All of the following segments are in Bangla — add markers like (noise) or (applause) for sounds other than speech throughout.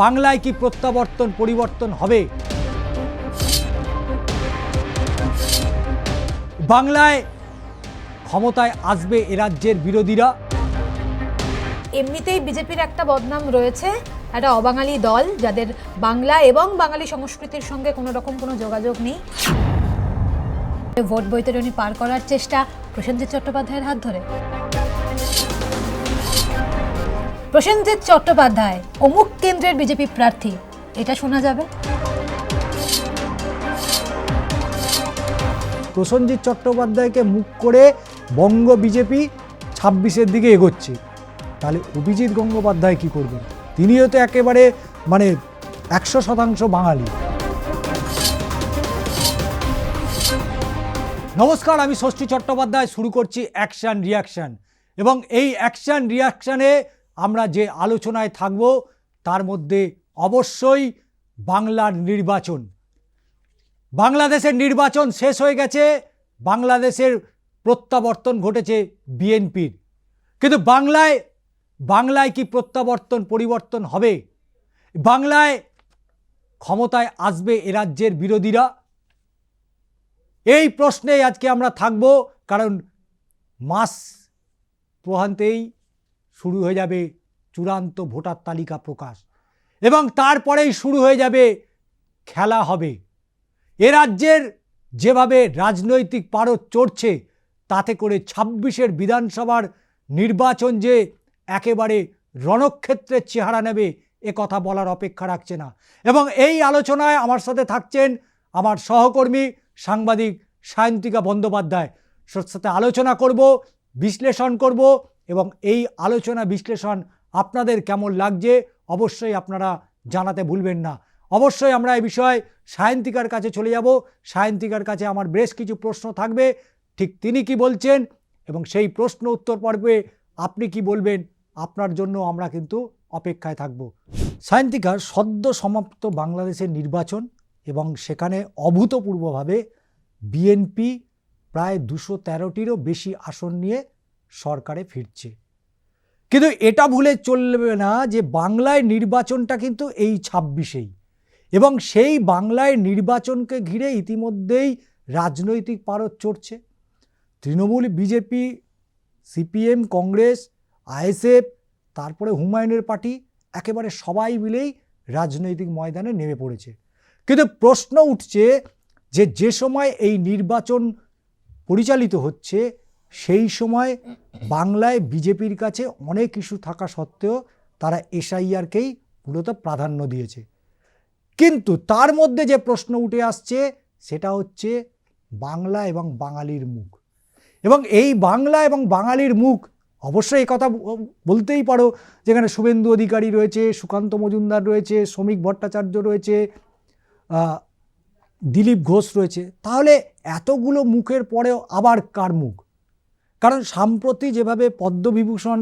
বাংলায় কি প্রত্যাবর্তন পরিবর্তন হবে? বাংলায় ক্ষমতায় আসবে এ রাজ্যের বিরোধীরা? এমনিতেই বিজেপির একটা বদনাম রয়েছে, একটা অবাঙালি দল, যাদের বাংলা এবং বাঙালি সংস্কৃতির সঙ্গে কোনো রকম কোনো যোগাযোগ নেই। ভোট বৈতরণী পার করার চেষ্টা প্রসেনজিৎ চট্টোপাধ্যায়ের হাত ধরে। প্রসেনজিৎ চট্টোপাধ্যায়, অমুক কেন্দ্রের বিজেপি প্রার্থী। এটা শোনা যাবে। প্রসেনজিৎ চট্টোপাধ্যায়কে মুখ করে বঙ্গ বিজেপি ছাব্বিশের দিকে এগোচ্ছে। তাহলে অভিজিৎ গঙ্গোপাধ্যায় কি করবেন? তিনিও তো একেবারে মানে একশো শতাংশ বাঙালি। নমস্কার, আমি ষষ্ঠী চট্টোপাধ্যায়। শুরু করছি অ্যাকশান রিয়াকশান এবং এই অ্যাকশান রিয়াকশানে আমরা যে আলোচনায় থাকব, তার মধ্যে অবশ্যই বাংলার নির্বাচন। বাংলাদেশের নির্বাচন শেষ হয়ে গেছে, বাংলাদেশের প্রত্যাবর্তন ঘটেছে বিএনপির। কিন্তু বাংলায় বাংলায় কি প্রত্যাবর্তন, পরিবর্তন হবে? বাংলায় ক্ষমতায় আসবে এ রাজ্যের বিরোধীরা? এই প্রশ্নে আজকে আমরা থাকব, কারণ মাস প্রহান্তেই শুরু হয়ে যাবে চূড়ান্ত ভোটার তালিকা প্রকাশ। এবং তারপরেই শুরু হয়ে যাবে খেলা হবে। এ রাজ্যের যেভাবে রাজনৈতিক পারদ চড়ছে, তাতে করে ছাব্বিশের বিধানসভার নির্বাচন যে একেবারে রণক্ষেত্রের চেহারা নেবে, এ কথা বলার অপেক্ষা রাখছে না। এবং এই আলোচনায় আমার সাথে থাকছেন আমার সহকর্মী সাংবাদিক সায়ন্তিকা বন্দ্যোপাধ্যায়। সাথে আলোচনা করব, বিশ্লেষণ করব এবং এই আলোচনা বিশ্লেষণ আপনাদের কেমন লাগছে, অবশ্যই আপনারা জানাতে ভুলবেন না। অবশ্যই আমরা এই বিষয়ে সায়ন্তিকার কাছে চলে যাব। সায়ন্তিকার কাছে আমার বেশ কিছু প্রশ্ন থাকবে। ঠিক তিনি কি বলছেন? এবং সেই প্রশ্ন উত্তর পর্বে আপনি কি বলবেন? আপনার জন্য আমরা কিন্তু অপেক্ষায় থাকব। সায়ন্তিকা সদ্য সমাপ্ত বাংলাদেশের নির্বাচন এবং সেখানে অভূতপূর্বভাবে বিএনপি প্রায় দুশো তেরোটিরও বেশি আসন নিয়ে সরকারে ফিরছে। কিন্তু এটা ভুলে চলবে না যে বাংলায় নির্বাচনটা কিন্তু এই ছাব্বিশেই এবং সেই বাংলায় নির্বাচনকে ঘিরে ইতিমধ্যেই রাজনৈতিক পারদ চড়ছে। Trinamool, BJP, CPM, Congress, ISF, তারপরে হুমায়ুনের পার্টি একেবারে সবাই মিলেই রাজনৈতিক ময়দানে নেমে পড়েছে। কিন্তু প্রশ্ন উঠছে যে যে সময় এই নির্বাচন পরিচালিত হচ্ছে সেই সময় বাংলায় বিজেপির কাছে অনেক ইস্যু থাকা সত্ত্বেও তারা এসআইআরকেই মূলত প্রাধান্য দিয়েছে। কিন্তু তার মধ্যে যে প্রশ্ন উঠে আসছে, সেটা হচ্ছে বাংলা এবং বাঙালির মুখ। এবং এই বাংলা এবং বাঙালির মুখ, অবশ্যই কথা বলতেই পারো, যেখানে শুভেন্দু অধিকারী রয়েছে, সুকান্ত মজুমদার রয়েছে, শ্রমিক ভট্টাচার্য রয়েছে দিলীপ ঘোষ রয়েছে। তাহলে এতগুলো মুখের পরেও আবার কার মুখ? কারণ সাম্প্রতি যেভাবে পদ্মবিভূষণ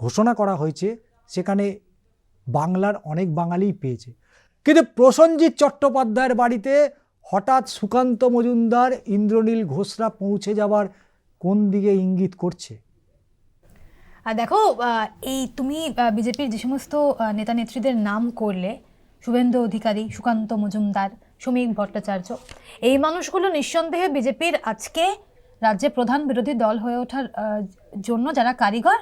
ঘোষণা করা হয়েছে, সেখানে বাংলার অনেক বাঙালিই পেয়েছে। কিন্তু প্রসেনজিৎ চট্টোপাধ্যায়ের বাড়িতে হঠাৎ সুকান্ত মজুমদার, ইন্দ্রনীল ঘোষরা পৌঁছে যাবার কোন দিকে ইঙ্গিত করছে? দেখো এই তুমি বিজেপির যে সমস্ত নেতা নেত্রীদের নাম করলে, শুভেন্দু অধিকারী, সুকান্ত মজুমদার, সমীক ভট্টাচার্য, এই মানুষগুলো নিঃসন্দেহে বিজেপির আজকে রাজ্যে প্রধান বিরোধী দল হয়ে ওঠার জন্য যারা কারিগর,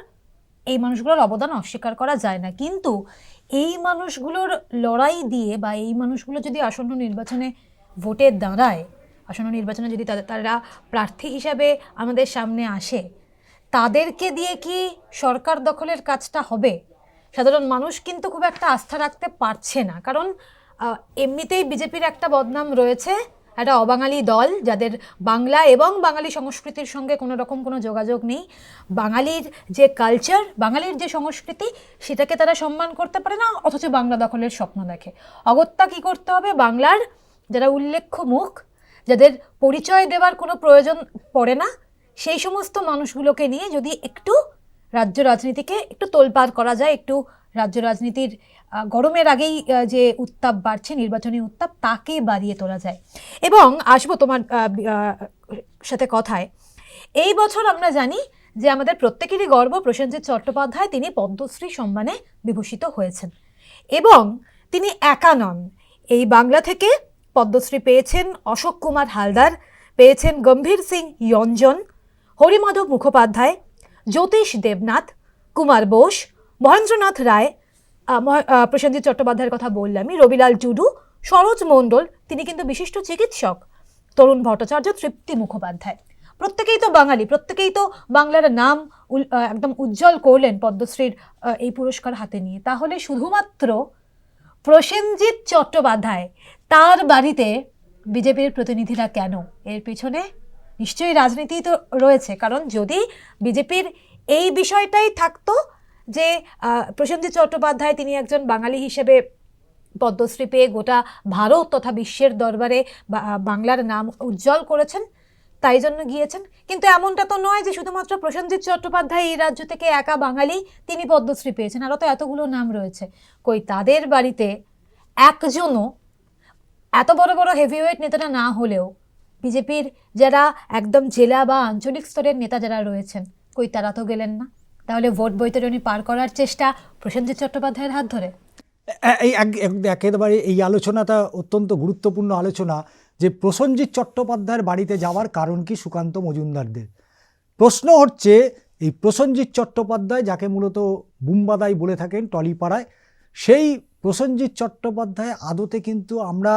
এই মানুষগুলোর অবদান অস্বীকার করা যায় না। কিন্তু এই মানুষগুলোর লড়াই দিয়ে বা এই মানুষগুলো যদি আসন্ন নির্বাচনে ভোটে দাঁড়ায়, আসন্ন নির্বাচনে যদি তারা প্রার্থী হিসাবে আমাদের সামনে আসে, তাদেরকে দিয়ে কি সরকার দখলের কাজটা হবে? সাধারণ মানুষ কিন্তু খুব একটা আস্থা রাখতে পারছে না। কারণ এমনিতেই বিজেপির একটা বদনাম রয়েছে। একটা অবাঙালি দল যাদের বাংলা এবং বাঙালি সংস্কৃতির সঙ্গে কোনো রকম কোনো যোগাযোগ নেই। বাঙালির যে কালচার বাঙালির যে সংস্কৃতি, সেটাকে তারা সম্মান করতে পারে না, অথচ বাংলা দখলের স্বপ্ন দেখে। অগত্যা কি করতে হবে? বাংলার যারা উল্লেখ্য মুখ, যাদের পরিচয় দেওয়ার কোনো প্রয়োজন পড়ে না, সেই সমস্ত মানুষগুলোকে নিয়ে যদি একটু রাজ্য রাজনীতিকে একটু তোলপাড় করা যায়, একটু রাজ্য রাজনীতির গরমের আগেই যে উত্তাপ বাড়ছে, নির্বাচনী উত্তাপ, তাকে বাড়িয়ে তোলা যায়। এবং আসব তোমার সাথে কথায়। এই বছর আমরা জানি যে আমাদের প্রত্যেকেরই গর্ব, প্রসেনজিৎ চট্টোপাধ্যায় তিনি পদ্মশ্রী সম্মানে বিভূষিত হয়েছেন। এবং তিনি একা নন। এই বাংলা থেকে পদ্মশ্রী পেয়েছেন অশোক কুমার হালদার, পেয়েছেন গম্ভীর সিং ইয়ঞ্জন, হরিমাধব মুখোপাধ্যায়, জ্যোতিষ দেবনাথ, কুমার বোস, মহেন্দ্রনাথ রায় প্রসেনজিৎ চট্টোপাধ্যায়ের কথা বললামই রবিলাল টুডু, সরোজ মণ্ডল, তিনি কিন্তু বিশিষ্ট চিকিৎসক। তরুণ ভট্টাচার্য, তৃপ্তি মুখোপাধ্যায়। প্রত্যেকেই তো বাঙালি, প্রত্যেকেই তো বাংলার নাম একদম উজ্জ্বল করলেন পদ্মশ্রীর এই পুরস্কার হাতে নিয়ে। তাহলে শুধুমাত্র প্রসেনজিৎ চট্টোপাধ্যায়, তার বাড়িতে বিজেপির প্রতিনিধিরা কেন? এর পিছনে নিশ্চয়ই রাজনীতি তো রয়েছে। কারণ যদি বিজেপির এই বিষয়টাই থাকতো যে প্রসেনজিৎ চট্টোপাধ্যায় তিনি একজন বাঙালি হিসেবে পদ্মশ্রী পেয়ে গোটা ভারত তথা বিশ্বের দরবারে বাংলার নাম উজ্জ্বল করেছেন, তাই জন্য গিয়েছেন। কিন্তু এমনটা তো নয় যে শুধুমাত্র প্রসেনজিৎ চট্টোপাধ্যায় এই রাজ্য থেকে একা বাঙালি তিনি পদ্মশ্রী পেয়েছেন, আরও তো এতগুলো নাম রয়েছে। কই তাদের বাড়িতে একজনও এত বড় বড় হেভিওয়েট নেতারা না হলেও বিজেপির যারা একদম জেলা বা আঞ্চলিক স্তরের নেতা যারা রয়েছেন, কই তারা তো গেলেন না। তাহলে ভোট বৈতরণী পার করার চেষ্টা প্রসেনজিৎ চট্টোপাধ্যায়ের হাত ধরে। একেবারে এই আলোচনাটা অত্যন্ত গুরুত্বপূর্ণ আলোচনা যে প্রসেনজিৎ চট্টোপাধ্যায়ের বাড়িতে যাওয়ার কারণ কি সুকান্ত মজুমদারদের? প্রশ্ন হচ্ছে, এই প্রসেনজিৎ চট্টোপাধ্যায় যাকে মূলত বুম্বাদাই বলে থাকেন টলিপাড়ায়, সেই প্রসেনজিৎ চট্টোপাধ্যায় আদতে কিন্তু আমরা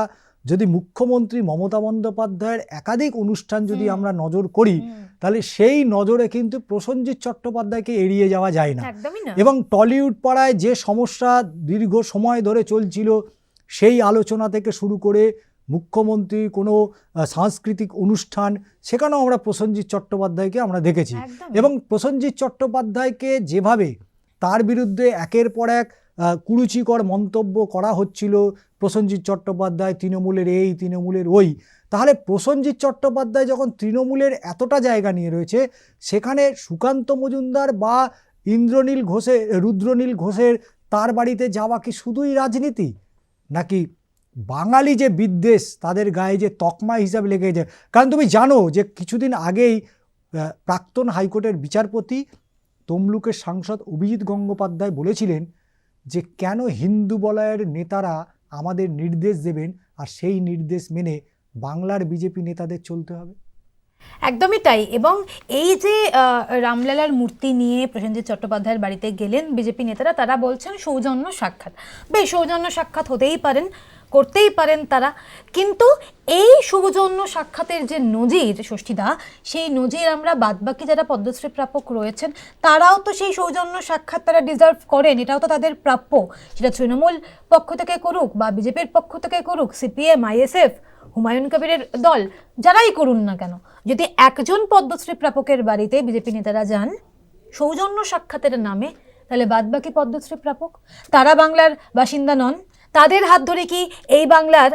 যদি মুখ্যমন্ত্রী মমতা বন্দ্যোপাধ্যায়ের একাধিক অনুষ্ঠান যদি আমরা নজর করি তাহলে সেই নজরে কিন্তু প্রসেনজিৎ চট্টোপাধ্যায়কে এড়িয়ে যাওয়া যায় না। এবং টলিউড পাড়ায় যে সমস্যা দীর্ঘ সময় ধরে চলছিল সেই আলোচনা থেকে শুরু করে মুখ্যমন্ত্রী কোনো সাংস্কৃতিক অনুষ্ঠান সেখানেও আমরা প্রসেনজিৎ চট্টোপাধ্যায়কে আমরা দেখেছি। এবং প্রসেনজিৎ চট্টোপাধ্যায়কে যেভাবে তার বিরুদ্ধে একের পর এক কুরুচিকর মন্তব্য করা হচ্ছিল প্রসেনজিৎ চট্টোপাধ্যায়, তৃণমূলের এই, তৃণমূলের ওই। তাহলে প্রসেনজিৎ চট্টোপাধ্যায় যখন তৃণমূলের এতটা জায়গা নিয়ে রয়েছে, সেখানে সুকান্ত মজুমদার বা ইন্দ্রনীল ঘোষের, রুদ্রনীল ঘোষের তার বাড়িতে যাওয়া কি শুধুই রাজনীতি? নাকি বাঙালি যে বিদ্বেষ, তাদের গায়ে যে তকমা হিসাবে লেগে যায় কারণ তুমি জানো যে কিছুদিন আগেই প্রাক্তন হাইকোর্টের বিচারপতি তমলুকের সাংসদ অভিজিৎ গঙ্গোপাধ্যায় বলেছিলেন যে কেন হিন্দু বলয়ের নেতারা আমাদের নির্দেশ দেবেন আর সেই নির্দেশ মেনে বাংলার বিজেপি নেতাদের চলতে হবে? একদমই তাই। এবং এই যে রামলালার মূর্তি নিয়ে প্রসেনজিৎ চট্টোপাধ্যায়ের বাড়িতে গেলেন বিজেপি নেতারা, তারা বলছেন সৌজন্য সাক্ষাৎ। বেশ, সৌজন্য সাক্ষাৎ হতেই পারেন। করতেই পারেন তারা। কিন্তু এই সৌজন্য সাক্ষাতের যে নজির ষষ্ঠীদা, সেই নজির আমরা বাদবাকি যারা পদ্মশ্রী প্রাপক রয়েছেন, তারাও তো সেই সৌজন্য সাক্ষাৎ তারা ডিজার্ভ করেন। এটাও তো তাদের প্রাপ্য। সেটা তৃণমূল পক্ষ থেকে করুক বা বিজেপির পক্ষ থেকে করুক, সিপিএম, আইএসএফ, হুমায়ুন কবিরের দল, যারাই করুন না কেন, যদি একজন পদ্মশ্রী প্রাপকের বাড়িতে বিজেপি নেতারা যান সৌজন্য সাক্ষাতের নামে, তাহলে বাদবাকি পদ্মশ্রী প্রাপক। তারা বাংলার বাসিন্দা নন তাদের হাত ধরে কি এই বাংলার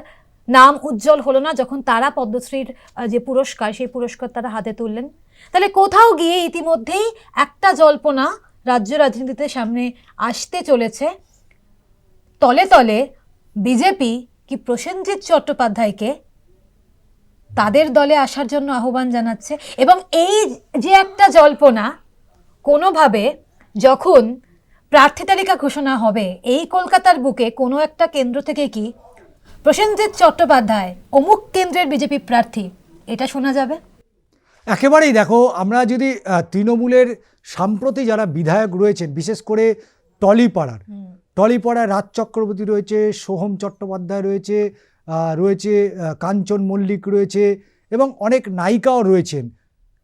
নাম উজ্জ্বল হলো না যখন তারা পদ্মশ্রীর যে পুরস্কার, সেই পুরস্কার তারা হাতে তুললেন? তাহলে কোথাও গিয়ে ইতিমধ্যেই একটা জল্পনা রাজ্য রাজনীতিতে সামনে আসতে চলেছে। তলে তলে বিজেপি কি প্রসেনজিৎ চট্টোপাধ্যায়কে তাদের দলে আসার জন্য আহ্বান জানাচ্ছে এবং এই যে একটা জল্পনা কোনোভাবে যখন প্রার্থী তালিকা ঘোষণা হবে। এই কলকাতার বুকে কোনো একটা কেন্দ্র থেকে কি প্রসেনজিৎ চট্টোপাধ্যায় অমুক কেন্দ্রের বিজেপি প্রার্থী? এটা শোনা যাবে। একেবারেই দেখো আমরা যদি তৃণমূলের সাম্প্রতি যারা বিধায়ক রয়েছেন বিশেষ করে টলিপাড়ার টলিপাড়ায় রাজ চক্রবর্তী রয়েছে সোহম চট্টোপাধ্যায় রয়েছে রয়েছে কাঞ্চন মল্লিক রয়েছে এবং অনেক নায়িকাও রয়েছেন।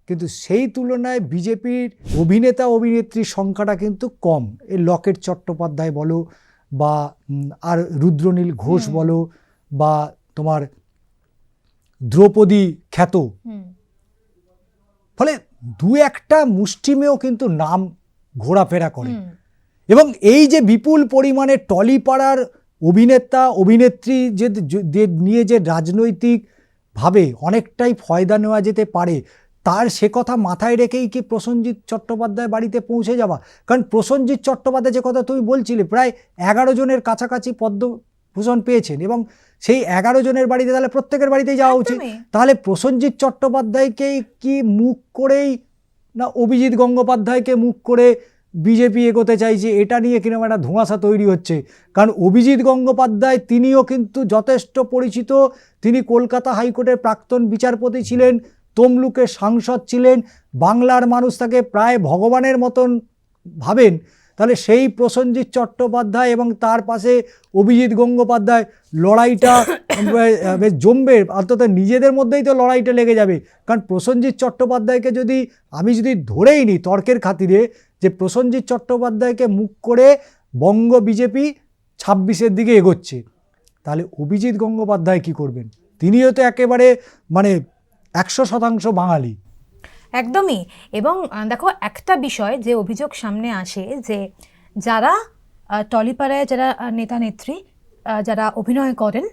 কিন্তু সেই তুলনায় বিজেপির অভিনেতা অভিনেত্রীর সংখ্যাটা কিন্তু কম। এই লকেট চট্টোপাধ্যায় বলো বা আর রুদ্রনীল ঘোষ বলো বা তোমার দ্রৌপদী খ্যাত। ফলে দু একটা মুষ্টিমেয় কিন্তু নাম ঘোরাফেরা করে। এবং এই যে বিপুল পরিমাণে টলিপাড়ার অভিনেতা অভিনেত্রী যে যে নিয়ে যে রাজনৈতিকভাবে অনেকটাই ফয়দা নেওয়া যেতে পারে তার সে কথা মাথায় রেখেই কি প্রসেনজিৎ চট্টোপাধ্যায় বাড়িতে পৌঁছে যাওয়া? কারণ প্রসেনজিৎ চট্টোপাধ্যায় যে কথা তুমি বলছিলে প্রায় এগারো জনের কাছাকাছি পদ্মভূষণ পেয়েছেন এবং সেই এগারো জনের বাড়িতে তাহলে প্রত্যেকের বাড়িতেই যাওয়া উচিত। তাহলে প্রসেনজিৎ চট্টোপাধ্যায়কেই কি মুখ করেই না অভিজিৎ গঙ্গোপাধ্যায়কে মুখ করে বিজেপি এগোতে চাইছে? এটা নিয়ে কীরকম একটা ধোঁয়াশা তৈরি হচ্ছে। কারণ অভিজিৎ গঙ্গোপাধ্যায় তিনিও কিন্তু যথেষ্ট পরিচিত। তিনি কলকাতা হাইকোর্টের প্রাক্তন বিচারপতি ছিলেন। তমলুকের সাংসদ ছিলেন, বাংলার মানুষ তাকে প্রায় ভগবানের মতন ভাবেন। তাহলে সেই প্রসেনজিৎ চট্টোপাধ্যায় এবং তার পাশে অভিজিৎ গঙ্গোপাধ্যায় লড়াইটা (coughs) বেশ জমবে, অন্তত নিজেদের মধ্যেই তো লড়াইটা লেগে যাবে। কারণ প্রসেনজিৎ চট্টোপাধ্যায়কে যদি, আমি যদি ধরেই নিই তর্কের খাতিরে, যে প্রসেনজিৎ চট্টোপাধ্যায়কে মুখ করে বঙ্গ বিজেপি ছাব্বিশের দিকে এগোচ্ছে, তাহলে অভিজিৎ গঙ্গোপাধ্যায় কি করবেন? তিনিও তো একেবারে মানে একশো শতাংশ বাঙালি। একদমই। এবং দেখো, একটা বিষয় যে অভিযোগ সামনে আসে যে যারা টলিপাড়ায় যারা নেতা নেত্রী যারা অভিনয় করেন,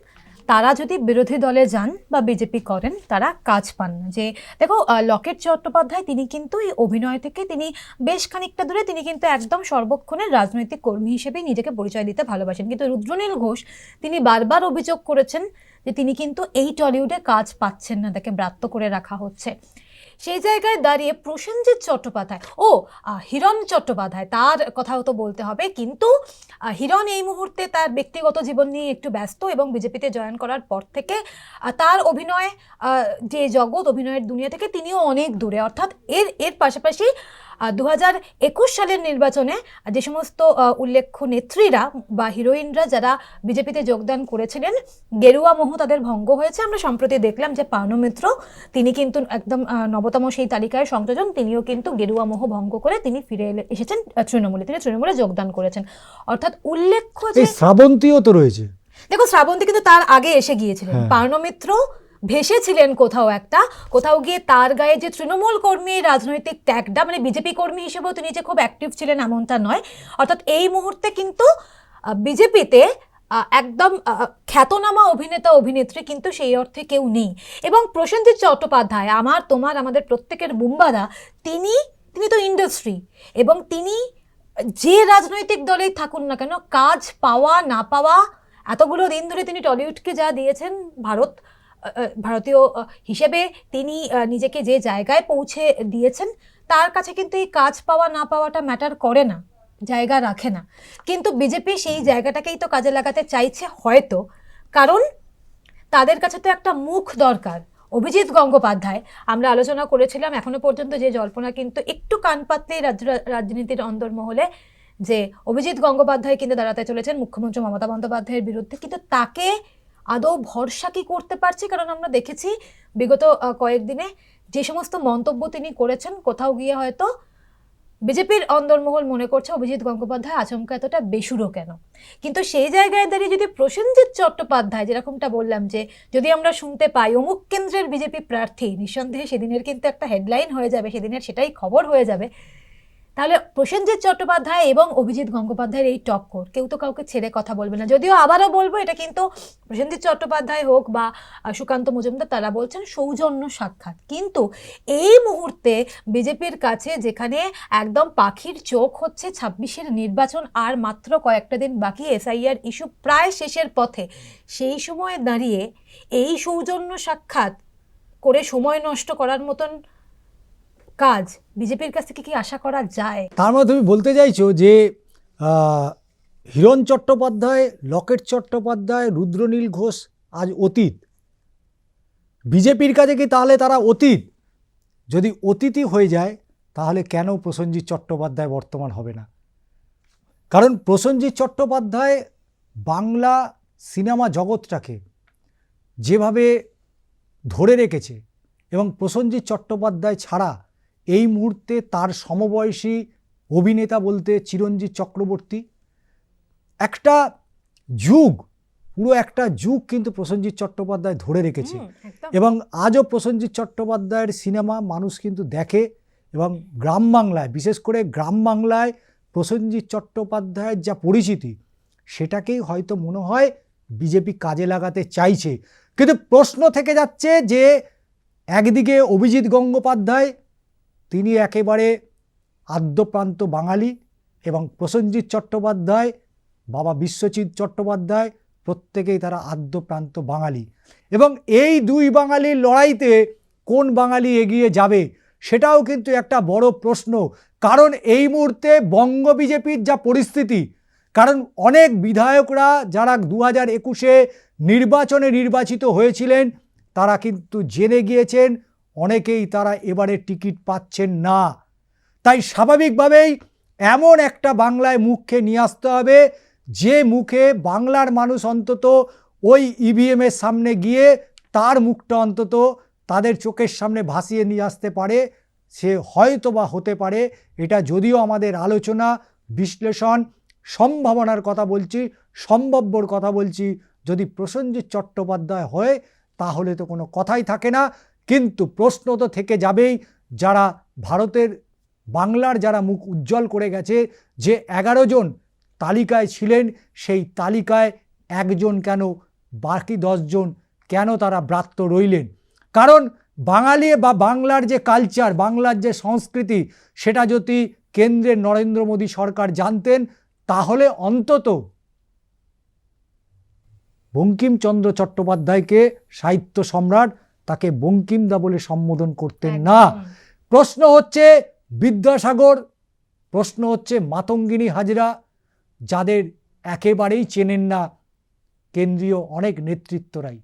তারা যদি বিরোধী দলে যান বা বিজেপি করেন, তারা কাজ পান না। যে, দেখো লকেট চট্টোপাধ্যায়, তিনি কিন্তু এই অভিনয় থেকে তিনি বেশ খানিকটা দূরে, তিনি কিন্তু একদম সর্বক্ষণের রাজনৈতিক কর্মী হিসেবেই নিজেকে পরিচয় দিতে ভালোবাসেন। কিন্তু রুদ্রনীল ঘোষ, তিনি বারবার অভিযোগ করেছেন যে তিনি কিন্তু এই টলিউডে কাজ পাচ্ছেন না, তাকে ব্রাত্য করে রাখা হচ্ছে। সেই জায়গায় দাঁড়িয়ে প্রসেনজিৎ চট্টোপাধ্যায়, ও হিরণ চট্টোপাধ্যায়, তার কথাও তো বলতে হবে। কিন্তু হিরণ এই মুহূর্তে তার ব্যক্তিগত জীবন নিয়ে একটু ব্যস্ত এবং বিজেপিতে জয়েন করার পর থেকে তার অভিনয় যে জগৎ অভিনয়ের দুনিয়া থেকে তিনিও অনেক দূরে। অর্থাৎ এর এর পাশাপাশি দু হাজার একুশ সালের নির্বাচনে যে সমস্ত উল্লেখ্য নেত্রীরা বা হিরোইনরা যারা বিজেপিতে যোগদান করেছিলেন গেরুয়া মোহ তাদের ভঙ্গ হয়েছে। আমরা সম্প্রতি দেখলাম যে পার্নো মিত্র তিনি কিন্তু একদম আহ, নবতম সেই তালিকায় সংযোজন তিনিও কিন্তু গেরুয়া মোহ ভঙ্গ করে তিনি ফিরে এলে- এসেছেন তৃণমূলে। তিনি তৃণমূলে যোগদান করেছেন। অর্থাৎ উল্লেখ্য যে শ্রাবন্তীও তো রয়েছে। দেখো শ্রাবন্তী কিন্তু তার আগে এসে গিয়েছিলেন। হ্যাঁ। ভেসেছিলেন কোথাও একটা, কোথাও গিয়ে তার গায়ে যে তৃণমূল কর্মী, রাজনৈতিক ট্যাগটা মানে বিজেপি কর্মী হিসেবেও তিনি যে খুব অ্যাক্টিভ ছিলেন এমনটা নয়। অর্থাৎ এই মুহূর্তে কিন্তু বিজেপিতে একদম খ্যাতনামা অভিনেতা, অভিনেত্রী কিন্তু সেই অর্থে কেউ নেই। এবং প্রসেনজিৎ চট্টোপাধ্যায়, আমার, তোমার, আমাদের প্রত্যেকের বুম্বাদা, তিনি তিনি তো ইন্ডাস্ট্রি এবং তিনি যে রাজনৈতিক দলেই থাকুন না কেন, কাজ পাওয়া, না পাওয়া, এতগুলো দিন ধরে তিনি টলিউডকে যা দিয়েছেন, ভারত ভারতীয় হিসেবে তিনি নিজেকে যে জায়গায় পৌঁছে দিয়েছেন, তার কাছে কিন্তু এই কাজ পাওয়া, না পাওয়াটা ম্যাটার করে না, জায়গা রাখে না। কিন্তু বিজেপি সেই জায়গাটাকেই তো কাজে লাগাতে চাইছে হয়তো, কারণ তাদের কাছে তো একটা মুখ দরকার। অভিজিৎ গঙ্গোপাধ্যায়, আমরা আলোচনা করেছিলাম এখনও পর্যন্ত যে জল্পনা কিন্তু একটু কান পাতলেই রাজ্য, রাজনীতির অন্দরমহলে, যে অভিজিৎ গঙ্গোপাধ্যায় কিন্তু দাঁড়াতে চলেছেন মুখ্যমন্ত্রী মমতা বন্দ্যোপাধ্যায়ের বিরুদ্ধে, কিন্তু তাকে আদৌ ভরসা কি করতে পারছে? কারণ আমরা দেখেছি বিগত কয়েকদিনে যে সমস্ত মন্তব্য তিনি করেছেন, কোথাও গিয়ে হয়তো বিজেপির অন্দরমহল মনে করছে অভিজিৎ গঙ্গোপাধ্যায় আচমকা এতটা বেসুরো কেন? কিন্তু সেই জায়গায় দাঁড়িয়ে যদি প্রসেনজিৎ চট্টোপাধ্যায় যেরকমটা বললাম যে, যদি আমরা শুনতে পাই অমুক কেন্দ্রের বিজেপি প্রার্থী, নিঃসন্দেহে সেদিনের কিন্তু একটা হেডলাইন হয়ে যাবে, সেদিনের সেটাই খবর হয়ে যাবে। তাহলে প্রসেনজিৎ চট্টোপাধ্যায় এবং অভিজিৎ গঙ্গোপাধ্যায়ের এই টক্কর কেউ তো কাউকে ছেড়ে কথা বলবে না। যদিও আবারও বলব, এটা কিন্তু প্রসেনজিৎ চট্টোপাধ্যায় হোক বা সুকান্ত মজুমদার, তারা বলছেন সৌজন্য সাক্ষাৎ। কিন্তু এই মুহূর্তে বিজেপির কাছে যেখানে একদম পাখির চোখ হচ্ছে, ছাব্বিশের নির্বাচন আর মাত্র কয়েকটা দিন বাকি এসআইআর ইস্যু প্রায় শেষের পথে, সেই সময়ে দাঁড়িয়ে এই সৌজন্য সাক্ষাৎ করে সময় নষ্ট করার মতন কাজ বিজেপির কাছ থেকে কি আশা করা যায়? তার মধ্যে তুমি বলতে চাইছো যে হিরণ চট্টোপাধ্যায়, লকেট চট্টোপাধ্যায়, রুদ্রনীল ঘোষ আজ অতীত। বিজেপির কাছে কি তাহলে তারা অতীত? যদি অতীতই হয়ে যায়, তাহলে কেন প্রসেনজিৎ চট্টোপাধ্যায় বর্তমান হবে না? কারণ প্রসেনজিৎ চট্টোপাধ্যায় বাংলা সিনেমা জগৎটাকে যেভাবে ধরে রেখেছে এবং প্রসেনজিৎ চট্টোপাধ্যায় ছাড়া এই মুহূর্তে তার সমবয়সী অভিনেতা বলতে চিরঞ্জিত চক্রবর্তী। একটা যুগ পুরো একটা যুগ কিন্তু প্রসেনজিৎ চট্টোপাধ্যায় ধরে রেখেছে। এবং আজও প্রসেনজিৎ চট্টোপাধ্যায়ের সিনেমা মানুষ কিন্তু দেখে এবং গ্রাম বাংলায় বিশেষ করে গ্রাম বাংলায় প্রসেনজিৎ চট্টোপাধ্যায়ের যা পরিচিতি সেটাকেই হয়তো মনে হয় বিজেপি কাজে লাগাতে চাইছে। কিন্তু প্রশ্ন থেকে যাচ্ছে যে একদিকে অভিজিৎ গঙ্গোপাধ্যায় তিনি একেবারে আদ্যপ্রান্ত বাঙালি এবং প্রসেনজিৎ চট্টোপাধ্যায়, বাবা বিশ্বজিৎ চট্টোপাধ্যায় প্রত্যেকেই তারা আদ্যপ্রান্ত বাঙালি। এবং এই দুই বাঙালির লড়াইতে কোন বাঙালি এগিয়ে যাবে সেটাও কিন্তু একটা বড় প্রশ্ন। কারণ এই মুহূর্তে বঙ্গ বিজেপির যা পরিস্থিতি, কারণ অনেক বিধায়করা যারা দু হাজার একুশে নির্বাচনে নির্বাচিত হয়েছিলেন, তারা কিন্তু জেনে গিয়েছেন অনেকেই তারা এবারে টিকিট পাচ্ছেন না। তাই স্বাভাবিকভাবেই এমন একটা বাংলায় মুখে নিয়ে আসতে হবে, যে মুখে বাংলার মানুষ অন্তত ওই ইভিএমের সামনে গিয়ে তার মুখটা অন্তত তাদের চোখের সামনে ভাসিয়ে নিয়ে আসতে পারে, সে হয়তো বা হতে পারে। এটা যদিও আমাদের আলোচনা, বিশ্লেষণ, সম্ভাবনার কথা বলছি, সম্ভাব্যর কথা বলছি। যদি প্রসেনজিৎ চট্টোপাধ্যায় হয়, তাহলে তো কোনো কথাই থাকে না। কিন্তু প্রশ্ন তো থেকে যাবেই যারা ভারতের বাংলার যারা মুখ উজ্জ্বল করে গেছে, যে এগারো জন তালিকায় ছিলেন, সেই তালিকায় একজন কেন, বাকি দশজন কেন তারা ব্রাত্য রইলেন? কারণ বাঙালি বা বাংলার যে কালচার বাংলার যে সংস্কৃতি, সেটা যদি কেন্দ্রের নরেন্দ্র মোদী সরকার জানতেন, তাহলে অন্তত বঙ্কিমচন্দ্র চট্টোপাধ্যায়কে সাহিত্য সম্রাট তাকে বঙ্কিমদা বলে সম্বোধন করতেন না। প্রশ্ন হচ্ছে বিদ্যাসাগর প্রশ্ন হচ্ছে মাতঙ্গিনী হাজরা যাদের একেবারেই চেনেন না কেন্দ্রীয় অনেক নেতৃত্বরাই।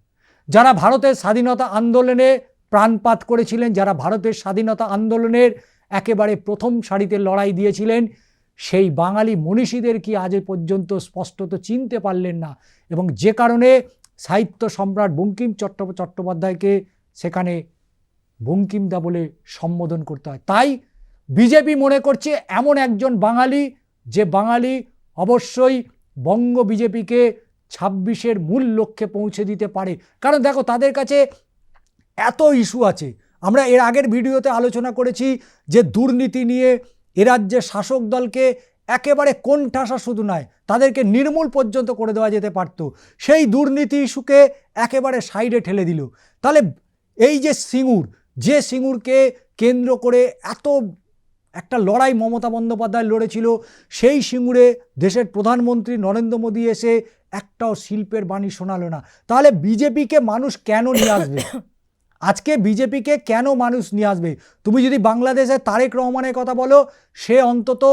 যারা ভারতের স্বাধীনতা আন্দোলনে প্রাণপাত করেছিলেন যারা ভারতের স্বাধীনতা আন্দোলনের একেবারে প্রথম সারিতে লড়াই দিয়েছিলেন সেই বাঙালি মনীষীদের কি আজ পর্যন্ত স্পষ্টত চিনতে পারলেন না। এবং যে কারণে সাহিত্য সম্রাট বঙ্কিম চট্টো চট্টোপাধ্যায়কে সেখানে বঙ্কিমদা বলে সম্বোধন করতে হয়। তাই বিজেপি মনে করছে এমন একজন বাঙালি, যে বাঙালি অবশ্যই বঙ্গ বিজেপিকে ছাব্বিশের মূল লক্ষ্যে পৌঁছে দিতে পারে। কারণ দেখো, তাদের কাছে এত ইস্যু আছে। আমরা এর আগের ভিডিওতে আলোচনা করেছি যে দুর্নীতি নিয়ে এ রাজ্যের শাসক দলকে একেবারে কোণঠাসা শুধু নয়, তাদেরকে নির্মূল পর্যন্ত করে দেওয়া যেতে পারত। সেই দুর্নীতি ইস্যুকে একেবারে সাইডে ঠেলে দিল। তাহলে এই যে সিঙ্গুর, যে সিঙ্গুরকে কেন্দ্র করে এত একটা লড়াই মমতা বন্দ্যোপাধ্যায় লড়েছিল, সেই সিঙ্গুরে দেশের প্রধানমন্ত্রী নরেন্দ্র মোদী এসে একটাও শিল্পের বাণী শোনালো না। তাহলে বিজেপিকে মানুষ কেন নিয়ে আসবে? আজকে বিজেপিকে কেন মানুষ নিয়ে আসবে? তুমি যদি বাংলাদেশে তারেক রহমানের কথা বলো, সে অন্তত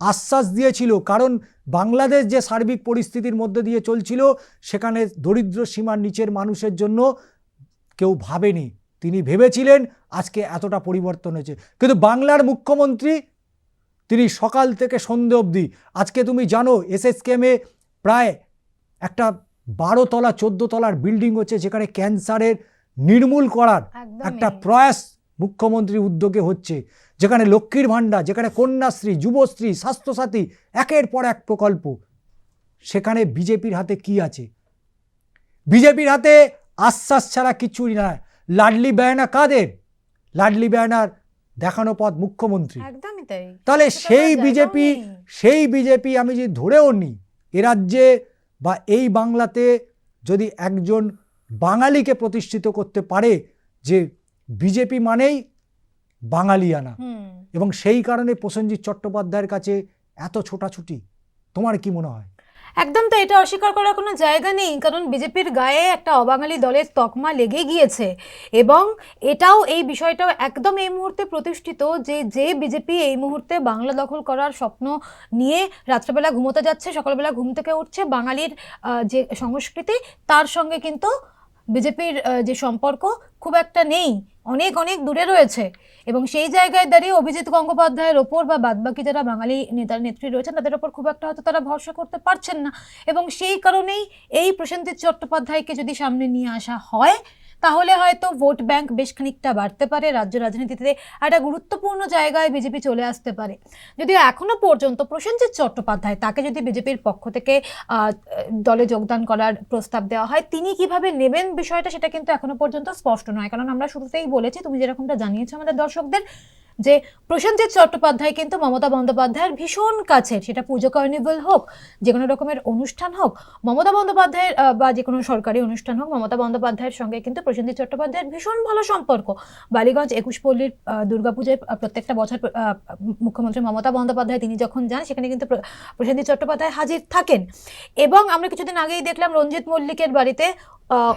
আশ্বাস দিয়েছিল, কারণ বাংলাদেশ যে সার্বিক পরিস্থিতির মধ্যে দিয়ে চলছিল, সেখানে দরিদ্র সীমার নিচের মানুষের জন্য কেউ ভাবেনি। তিনি ভেবেছিলেন আজকে এতটা পরিবর্তন হয়েছে। কিন্তু বাংলার মুখ্যমন্ত্রী তিনি সকাল থেকে সন্ধে অবধি আজকে তুমি জানো এসএসকেমে প্রায় একটা বারো তলা চোদ্দ তলার বিল্ডিং হচ্ছে যেখানে ক্যান্সারের নির্মূল করার একটা প্রয়াস মুখ্যমন্ত্রীর উদ্যোগে হচ্ছে। যেখানে লক্ষ্মীর ভাণ্ডার যেখানে কন্যাশ্রী যুবশ্রী স্বাস্থ্যসাথী একের পর এক প্রকল্প। সেখানে বিজেপির হাতে কি আছে? বিজেপির হাতে আশ্বাস ছাড়া কিছুই না লাডলি বেয়ানা কাদের? লাডলি বেয়ানার দেখানো পথ মুখ্যমন্ত্রী। একদমই তাই। তাহলে সেই বিজেপি সেই বিজেপি আমি যদি ধরেও নিই এ রাজ্যে বা এই বাংলাতে যদি একজন বাঙালিকে প্রতিষ্ঠিত করতে পারে যে বিজেপি মানেই বাঙালিয়ানা এবং সেই কারণে প্রসেনজিৎ চট্টোপাধ্যায়ের কাছে এত ছোটাছুটি তোমার কি মনে হয়? একদম তো এটা অস্বীকার করার কোনো জায়গা নেই, কারণ বিজেপির গায়ে একটা অবাঙালি দলের তকমা লেগে গিয়েছে। এবং এটাও এই বিষয়টাও একদম এই মুহূর্তে প্রতিষ্ঠিত যে যে বিজেপি এই মুহূর্তে বাংলা দখল করার স্বপ্ন নিয়ে রাত্রেবেলা ঘুমোতে যাচ্ছে, সকালবেলা ঘুম থেকে উঠছে, বাঙালির যে সংস্কৃতি, তার সঙ্গে কিন্তু বিজেপির যে সম্পর্ক খুব একটা নেই। অনেক অনেক দূরে রয়েছে। এবং সেই জায়গায় দাঁড়িয়ে অভিজিৎ গঙ্গোপাধ্যায়ের ওপর বা বাদবাকি যারা বাঙালি নেতার নেত্রী রয়েছেন, তাদের ওপর খুব একটা হয়তো তারা ভরসা করতে পারছেন না। এবং সেই কারণেই এই প্রসেনজিৎ চট্টোপাধ্যায়কে যদি সামনে নিয়ে আসা হয় তাহলে হয়তো ভোট ব্যাংক বেশ খানিকটা বাড়তে পারে, রাজ্য রাজনীতিতে একটা গুরুত্বপূর্ণ জায়গায় বিজেপি চলে আসতে পারে। যদিও এখনও পর্যন্ত প্রসেনজিৎ চট্টোপাধ্যায় তাকে যদি বিজেপির পক্ষ থেকে দলে যোগদান করার প্রস্তাব দেওয়া হয়, তিনি কীভাবে নেবেন বিষয়টা সেটা কিন্তু এখনও পর্যন্ত স্পষ্ট নয়। কারণ আমরা শুরুতেই বলেছি, তুমি যেরকমটা জানিয়েছো আমাদের দর্শকদের যে প্রসেনজিৎ চট্টোপাধ্যায় কিন্তু মমতা বন্দ্যোপাধ্যায়ের ভীষণ কাছের। সেটা পুজো কার্নিভাল হোক, যে কোনো রকমের অনুষ্ঠান হোক, মমতা বন্দ্যোপাধ্যায়ের বা যে কোনো সরকারি অনুষ্ঠান হোক, মমতা বন্দ্যোপাধ্যায়ের সঙ্গে কিন্তু প্রসেনজিৎ চট্টোপাধ্যায়ের ভীষণ ভালো সম্পর্ক। বালিগঞ্জ একুশ পল্লীর দুর্গাপুজোয় প্রত্যেকটা বছর মুখ্যমন্ত্রী মমতা বন্দ্যোপাধ্যায় তিনি যখন যান, সেখানে কিন্তু প্র- প্রসেনজিৎ চট্টোপাধ্যায় হাজির থাকেন। এবং আমরা কিছুদিন আগেই দেখলাম রঞ্জিত মল্লিকের বাড়িতে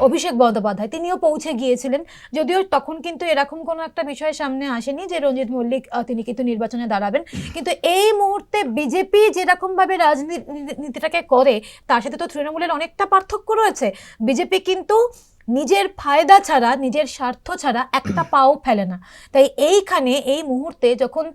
অভিষেক বন্দ্যোপাধ্যায়। তিনিও পৌঁছে গিয়েছিলেন। যদিও তখন কিন্তু এরকম কোনো একটা বিষয় সামনে আসেনি যে রঞ্জিত মল্লিক তিনি কিন্তু নির্বাচনে দাঁড়াবেন। কিন্তু এই মুহূর্তে বিজেপি যেরকমভাবে রাজনীতি, নীতিটাকে করে, তার সাথে তো তৃণমূলের অনেকটা পার্থক্য রয়েছে। বিজেপি কিন্তু নিজের ফায়দা ছাড়া নিজের স্বার্থ ছাড়া একটা (clears throat) পাও ফেলে না। তাই এইখানে এই মুহূর্তে যখন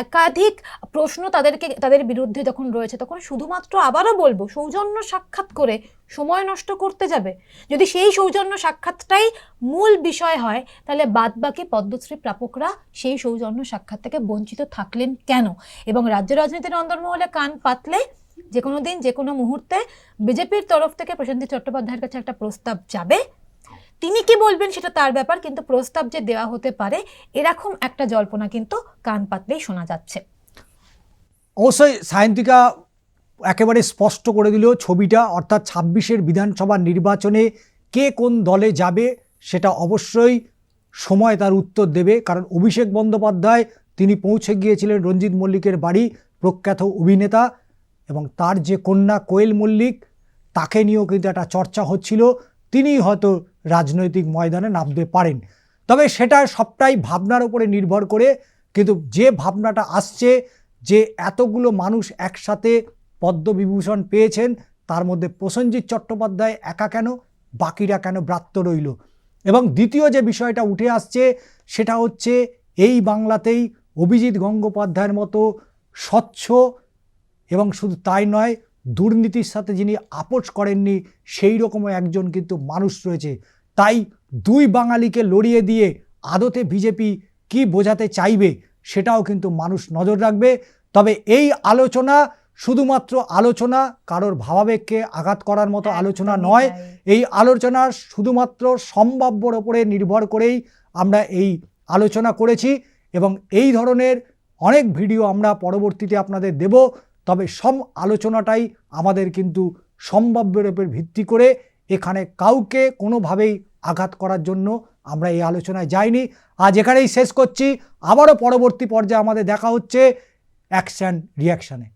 একাধিক প্রশ্ন তাদেরকে তাদের বিরুদ্ধে যখন রয়েছে তখন শুধুমাত্র আবারও বলব সৌজন্য সাক্ষাৎ করে সময় নষ্ট করতে যাবে। যদি সেই সৌজন্য সাক্ষাৎটাই মূল বিষয় হয় তাহলে বাদবাকি পদ্মশ্রী প্রাপকরা সেই সৌজন্য সাক্ষাৎ থেকে বঞ্চিত থাকলেন কেন? এবং রাজ্য রাজনীতির অন্দরমহলে কান পাতলে যে কোনো দিন যে কোনো মুহূর্তে বিজেপির তরফ থেকে প্রশান্তি চট্টোপাধ্যায়ের কাছে একটা প্রস্তাব যাবে। তিনি কি বলবেন সেটা তার ব্যাপার, কিন্তু প্রস্তাব যে দেওয়া হতে পারে, এরকম একটা জল্পনা কিন্তু কান পাতলেই শোনা যাচ্ছে। অবশ্যই সায়ন্তিকা একেবারে স্পষ্ট করে দিল ছবিটা, অর্থাৎ ছাব্বিশের বিধানসভা নির্বাচনে কে কোন দলে যাবে, সেটা অবশ্যই সময় তার উত্তর দেবে। কারণ অভিষেক বন্দ্যোপাধ্যায়, তিনি পৌঁছে গিয়েছিলেন রঞ্জিত মল্লিকের বাড়ি, প্রখ্যাত অভিনেতা। এবং তার যে কন্যা কোয়েল মল্লিক, তাকে নিয়েও কিন্তু একটা চর্চা হচ্ছিল। তিনিই হয়তো রাজনৈতিক ময়দানে নামতে পারেন। তবে সেটা সবটাই ভাবনার উপরে নির্ভর করে। কিন্তু যে ভাবনাটা আসছে যে এতগুলো মানুষ একসাথে পদ্মবিভূষণ পেয়েছেন, তার মধ্যে প্রসেনজিৎ চট্টোপাধ্যায় একা কেন, বাকিরা কেন ব্রাত্য রইল? এবং দ্বিতীয় যে বিষয়টা উঠে আসছে, সেটা হচ্ছে এই বাংলাতেই অভিজিৎ গঙ্গোপাধ্যায়ের মতো স্বচ্ছ এবং শুধু তাই নয় দুর্নীতির সাথে যিনি আপোষ করেননি সেই রকমও একজন কিন্তু মানুষ রয়েছে। তাই দুই বাঙালিকে লড়িয়ে দিয়ে আদতে বিজেপি কি বোঝাতে চাইবে সেটাও কিন্তু মানুষ নজর রাখবে। তবে এই আলোচনা শুধুমাত্র আলোচনা কারোর ভাবাবেগকে আঘাত করার মতো আলোচনা নয়। এই আলোচনা শুধুমাত্র সম্ভাব্যর ওপরে নির্ভর করেই আমরা এই আলোচনা করেছি এবং এই ধরনের অনেক ভিডিও আমরা পরবর্তীতে আপনাদের দেব। তবে সব আলোচনাটাই আমাদের কিন্তু সম্ভাব্যের উপর ভিত্তি করে এখানে কাউকে কোনোভাবেই আঘাত করার জন্য আমরা এই আলোচনায় যাইনি। আজ এখানেই শেষ করছি। আবারও পরবর্তী পর্যায়ে আমাদের দেখা হচ্ছে অ্যাকশান রিয়াকশানে